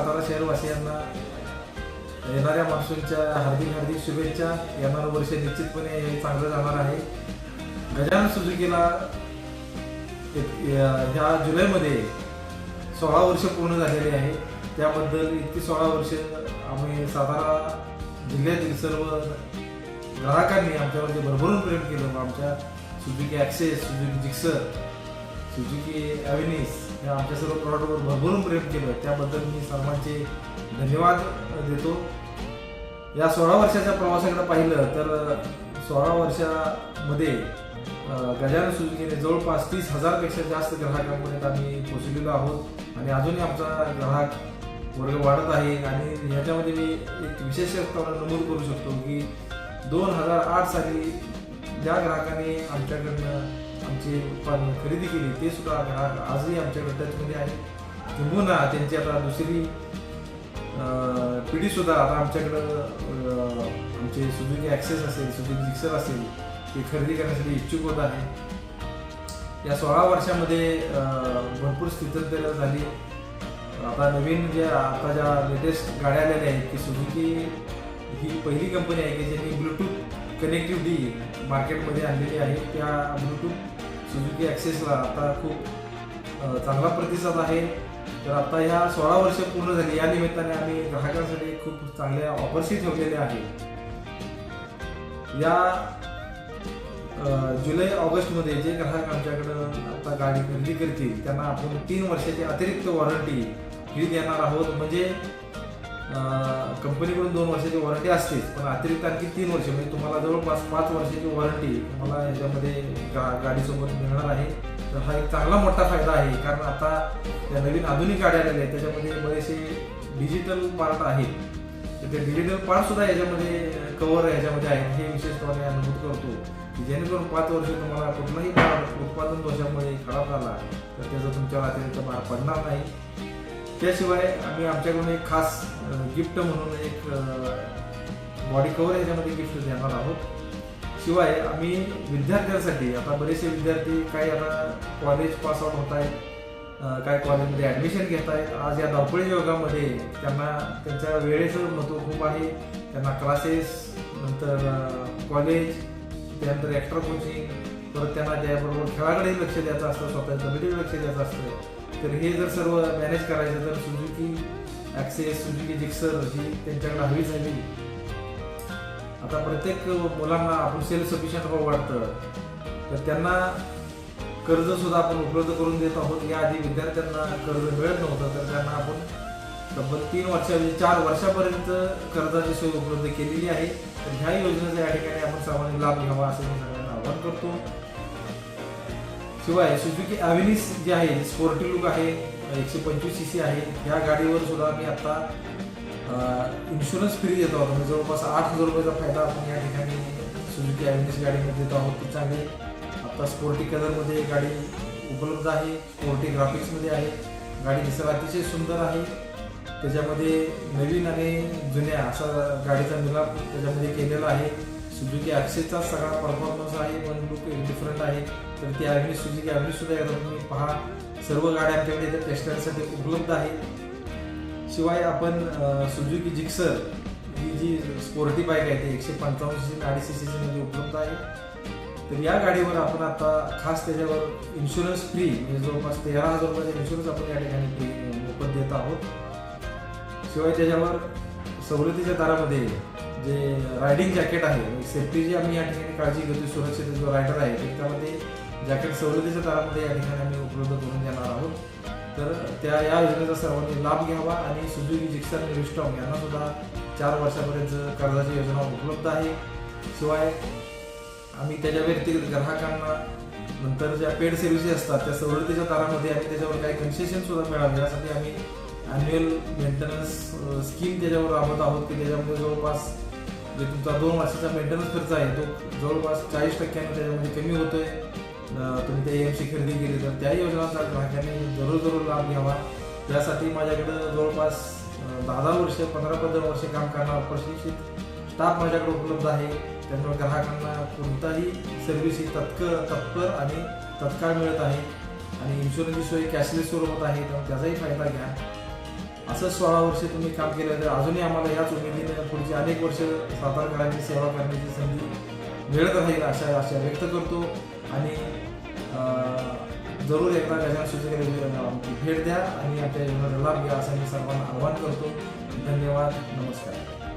सातारा शहरवासियांना येणाऱ्या मान्सूनच्या हार्दिक हार्दिक शुभेच्छा. येणारं वर्ष निश्चितपणे हे चांगलं जाणार आहे. गजान सुजुकीला या- ह्या जुलैमध्ये सोळा वर्ष पूर्ण झालेली आहे. त्याबद्दल इतकी सोळा वर्ष आम्ही सातारा जिल्ह्यातील सर्व ग्राहकांनी आमच्यावर भरभरून प्रेम केलं. आमच्या Suzuki Access Suzuki Gixxer Suzuki Avenis या आमच्या सर्व प्रॉडक्टवर भरभरून प्रेम केलं त्याबद्दल मी सर्वांचे धन्यवाद देतो. या सोळा वर्षाच्या प्रवासाकडे पाहिलं तर सोळा वर्षामध्ये गजानन सुजुकीने जवळपास तीस हजारपेक्षा जास्त ग्राहकांपर्यंत आम्ही पोचलेलो आहोत. आणि अजूनही आमचा ग्राहक वर्ग वाढत आहे. आणि ह्याच्यामध्ये मी एक विशेष नमूद करू शकतो की दोन हजार आठ साली ज्या ग्राहकांनी आमच्याकडनं आमची उत्पादन खरेदी केली ते सुद्धा आजही आमच्याकडे टचमध्ये आहे. किंबहुना त्यांची आता दुसरी पिढीसुद्धा पिढी सुद्धा आता आमच्याकडं आमचे सुजुकी ॲक्सेस असेल सुजुकी जिक्सर असेल ते खरेदी करण्यासाठी इच्छुक होत आहे. या सोळा वर्षामध्ये भरपूर स्थित्यंतर झाली. आता नवीन जे आता ज्या लेटेस्ट गाड्या आलेल्या आहेत की सुजुकी ही पहिली कंपनी आहे की ज्यांनी ब्लूटूथ कनेक्टिव्हिटी मार्केटमध्ये आणलेली आहे. त्या ब्लूटूथ सुझुकी ॲक्सेसला आता खूप चांगला प्रतिसाद आहे. तर आता ह्या सोळा वर्ष पूर्ण झाली. या निमित्ताने आम्ही ग्राहकांसाठी खूप चांगल्या ऑफर्सही ठेवलेल्या आहेत. या जुलै ऑगस्टमध्ये जे ग्राहक आमच्याकडं आता गाडी खरेदी करतील त्यांना आपण तीन वर्षाची अतिरिक्त वॉरंटी ही देणार आहोत. म्हणजे कंपनीकडून दोन वर्षाची वॉरंटी असतेच. पण अतिरिक्त आणखी तीन वर्ष म्हणजे तुम्हाला जवळपास पाच वर्षाची वॉरंटी तुम्हाला याच्यामध्ये गा गाडीसोबत मिळणार आहे. तर हा एक चांगला मोठा फायदा आहे कारण आता त्या नवीन आधुनिक गाड्या आलेल्या आहेत त्याच्यामध्ये बरेचसे डिजिटल पार्ट आहेत. तर ते डिजिटल पार्टसुद्धा याच्यामध्ये कव्हर याच्यामध्ये आहेत. हे विशेष तुम्हाला अनुभूत करतो की जेणेकरून पाच वर्ष तुम्हाला कुठलाही उत्पादन दोषामुळे खराब झाला तर त्याचा तुमच्यावर अतिरिक्त भार पडणार नाही. त्याशिवाय आम्ही आमच्याकडून एक खास गिफ्ट म्हणून एक बॉडी कव्हर याच्यामध्ये गिफ्ट देणार आहोत. शिवाय आम्ही विद्यार्थ्यांसाठी आता बरेचसे विद्यार्थी काही आता कॉलेज पास आउट होत आहेत काय कॉलेजमध्ये ॲडमिशन घेत आहेत आज या धावपळी योगामध्ये त्यांना त्यांच्या वेळेचं महत्त्व खूप आहे. त्यांना क्लासेस नंतर कॉलेज त्यानंतर एक्स्ट्रा कोचिंग परत त्यांना त्याबरोबर खेळाकडेही लक्ष द्यायचं असतं स्वतःच्या तब्येतीकडे लक्ष द्यायचं असतं. तर हे जर सर्व मॅनेज करायचं तर सुजुकी ॲक्सेस सुजुकी जिक्सर ही त्यांच्याकडे हवी हवी आता प्रत्येक मुलांना आपण सेल्फ सफिशियंट व्हावं वाटतं तर त्यांना कर्ज सुद्धा आपण उपलब्ध करून देत आहोत. याआधी विद्यार्थ्यांना कर्ज मिळत नव्हतं तर त्यांना आपण तब्बल तीन वर्षा म्हणजे चार वर्षापर्यंत कर्जाची सोय उपलब्ध केलेली आहे. तर ह्या योजनेचा या ठिकाणी आपण सर्वांनी लाभ घ्यावा असं मी सगळ्यांना आवाहन करतो. शिवाय सुजुकी ॲव्हिनिस जी आहे स्पोर्टी लुक आहे एकशे पंचवीस सी सी आहे या गाडीवर सुद्धा मी आता इन्शुरन्स फ्री देतो आहोत. म्हणजे जवळपास आठ हजार रुपयाचा फायदा आपण या ठिकाणी सुजुकी ॲव्हिनिस गाडीमध्ये देतो आहोत. ती चांगली आता स्पोर्टी कलरमध्ये गाडी उपलब्ध आहे. स्पोर्टी ग्राफिक्समध्ये आहे. गाडी दिसायला अतिशय सुंदर आहे. त्याच्यामध्ये नवीन आणि जुन्या असा गाडीचा मिलाप त्याच्यामध्ये केलेला आहे. सुजुकी ॲक्सेसचा सगळा परफॉर्मन्स आहे पण लुक डिफरंट आहे. तर ती ॲव्हरेज सुजुकी ॲव्हरेज येतात तुम्ही पहा सर्व गाड्या आमच्याकडे इथे टेस्टरसाठी उपलब्ध आहेत शिवाय आपण सुजुकी जिक्सर ही जी स्पोर्टी बाईक आहे ती एकशे पंचावन्न सी अडीच सी सीमध्ये उपलब्ध आहे. तर या गाडीवर आपण आता खास त्याच्यावर इन्शुरन्स फ्री म्हणजे जवळपास तेरा हजार रुपयाचा इन्शुरन्स आपण या ठिकाणी फ्री मोफत देत आहोत. शिवाय त्याच्यावर सवलतीच्या दरामध्ये जे रायडिंग जॅकेट आहे सेफ्टीची आम्ही या ठिकाणी काळजी घेतो सुरक्षित जो रायडर आहे ते त्यामध्ये जॅकेट सवलतीच्या दरामध्ये या ठिकाणी आम्ही उपलब्ध करून देणार आहोत. तर त्या या योजनेचा सर्वांनी लाभ घ्यावा आणि सुजुकी जिक्सर आणि रिस्टॉम यांना सुद्धा चार वर्षापर्यंत कर्जाची योजना उपलब्ध आहे. शिवाय आम्ही त्याच्या व्यतिरिक्त ग्राहकांना नंतर ज्या पेड सर्व्हिसेस असतात त्या सवलतीच्या दरामध्ये आणि त्याच्यावर काही कन्सेशन सुद्धा मिळावे. यासाठी आम्ही अॅन्युअल मेंटेनन्स स्कीम त्याच्यावर राबवत आहोत की त्याच्यामध्ये जवळपास जे तुमचा दोन वर्षाचा मेंटेनन्स खर्च आहे तो जवळपास चाळीस टक्क्याने त्याच्यामध्ये कमी होतोय. आहे तुम्ही त्या एम सी खरेदी केली तर त्या योजनांचा ग्राहकांनी जरूर जरूर लाभ घ्यावा. त्यासाठी माझ्याकडं जवळपास दहा दहा वर्ष पंधरा पंधरा वर्ष काम करणारा प्रशिक्षित स्टाफ माझ्याकडे उपलब्ध आहे. त्यामुळे ग्राहकांना कोणताही सर्व्हिस ही तत्क तत्पर आणि तत्काळ मिळत आहे. आणि इन्शुरन्सची सोय कॅशलेस स्वरूपात आहे त्याचाही फायदा घ्या. असं सोळा वर्ष तुम्ही काम केलं तर अजूनही आम्हाला याच उमेदीने पुढची अनेक वर्ष सातारकरांची सेवा करण्याची संधी मिळत राहील अशा आशा व्यक्त करतो. आणि जरूर एकदा गजान सुचकेला भेट द्या आणि आपल्या योजनेचा लाभ घ्या असं मी सर्वांना आवाहन करतो. धन्यवाद. नमस्कार.